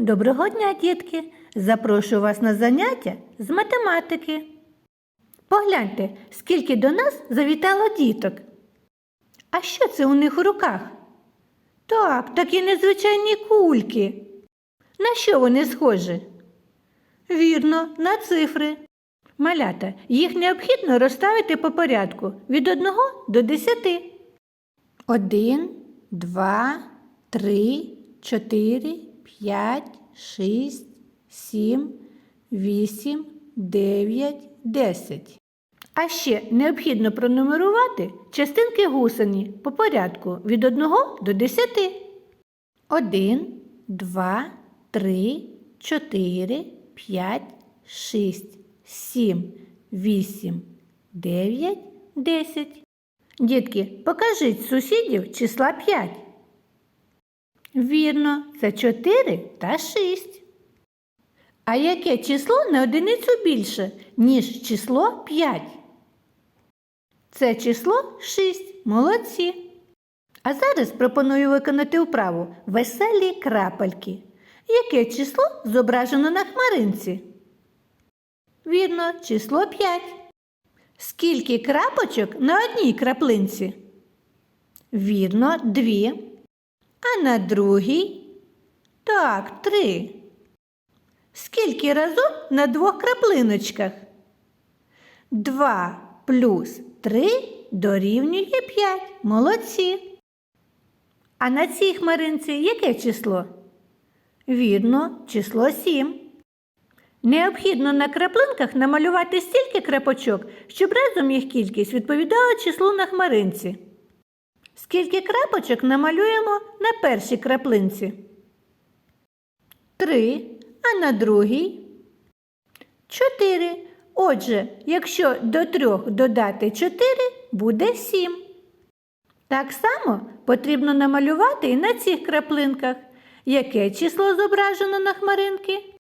Доброго дня, дітки! Запрошую вас на заняття з математики. Погляньте, скільки до нас завітало діток. А що це у них у руках? Так, такі незвичайні кульки. На що вони схожі? Вірно, на цифри. Малята, їх необхідно розставити по порядку від 1 до 10. Один, два, три, чотири, п'ять, шість, сім, вісім, дев'ять, десять. А ще необхідно пронумерувати частинки гусені по порядку від 1 до 10. Один, два, три, чотири, п'ять, шість, сім, вісім, дев'ять, десять. Дітки, покажіть сусідів числа 5. Вірно, це 4 та 6. А яке число на одиницю більше, ніж число 5? Це число 6. Молодці. А зараз пропоную виконати вправу веселі крапельки. Яке число зображено на хмаринці? Вірно, число 5. Скільки крапочок на одній краплинці? Вірно, дві. А на другій? Так, три. Скільки разом на двох краплиночках? Два плюс три дорівнює п'ять. Молодці. А на цій хмаринці яке число? Вірно, число сім. Необхідно на краплинках намалювати стільки крапочок, щоб разом їх кількість відповідала числу на хмаринці. Скільки крапочок намалюємо на першій краплинці? Три. А на другій? Чотири. Отже, якщо до трьох додати чотири, буде сім. Так само потрібно намалювати і на цих краплинках. Яке число зображено на хмаринки?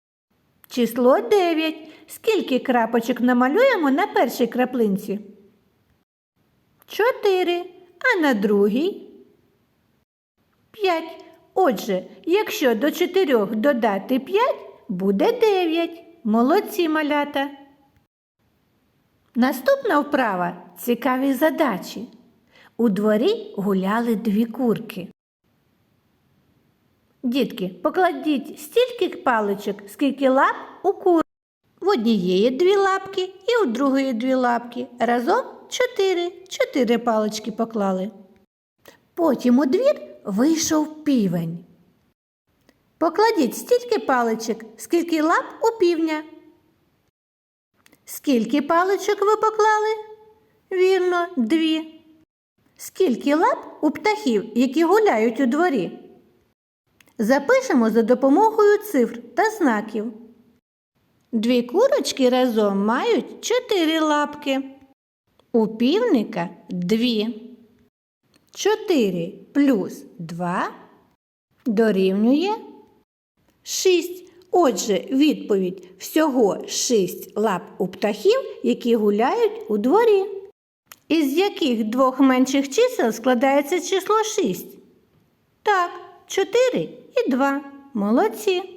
Число 9. Скільки крапочок намалюємо на першій краплинці? 4. А на другій? 5. Отже, якщо до 4 додати 5, буде 9. Молодці малята. Наступна вправа цікаві задачі. У дворі гуляли дві курки. Дітки, покладіть стільки паличок, скільки лап у кур. В однієї дві лапки і у другої дві лапки. Разом чотири. Чотири палички поклали. Потім у двір вийшов півень. Покладіть стільки паличок, скільки лап у півня. Скільки паличок ви поклали? Вірно, дві. Скільки лап у птахів, які гуляють у дворі? Запишемо за допомогою цифр та знаків. Дві курочки разом мають чотири лапки. У півника дві. Чотири плюс два дорівнює шість. Отже, відповідь всього шість лап у птахів, які гуляють у дворі. Із яких двох менших чисел складається число шість? Так, чотири і два. Молодці.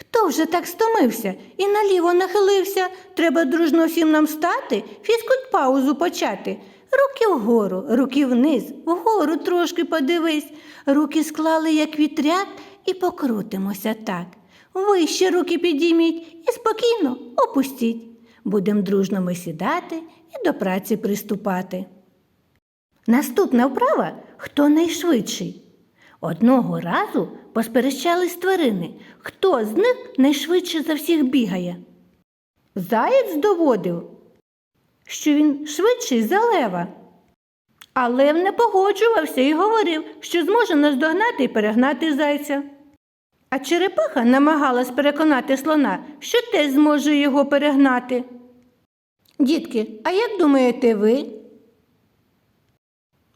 Хто вже так стомився і наліво нахилився? Треба дружно всім нам стати, фізкульт паузу почати. Руки вгору, руки вниз, вгору трошки подивись. Руки склали, як вітряк, і покрутимося так. Вище руки підійміть і спокійно опустіть. Будем дружно ми сідати і до праці приступати. Наступна вправа хто найшвидший. Одного разу посперечались тварини, хто з них найшвидше за всіх бігає. Заєць доводив, що він швидший за лева. А лев не погоджувався і говорив, що зможе наздогнати і перегнати зайця. А черепаха намагалась переконати слона, що теж зможе його перегнати. Дітки, а як думаєте ви?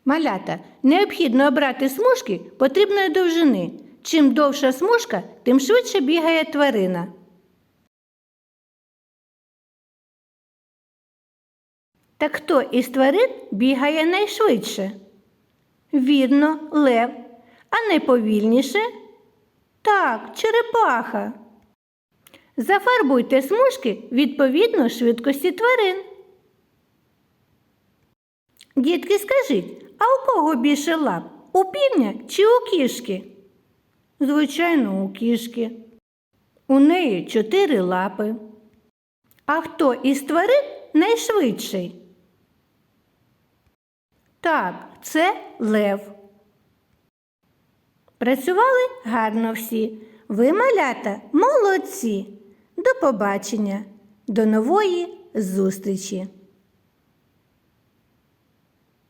Малята, необхідно обрати смужки потрібної довжини. Чим довша смужка, тим швидше бігає тварина. Та хто із тварин бігає найшвидше? Вірно, лев, а найповільніше Так, черепаха. Зафарбуйте смужки відповідно швидкості тварин. Дітки, скажіть, а у кого більше лап? У півня чи у кішки? Звичайно, у кішки. У неї чотири лапи. А хто із тварин найшвидший? Так, це лев. Працювали гарно всі. Ви, малята, молодці. До побачення, до нової зустрічі!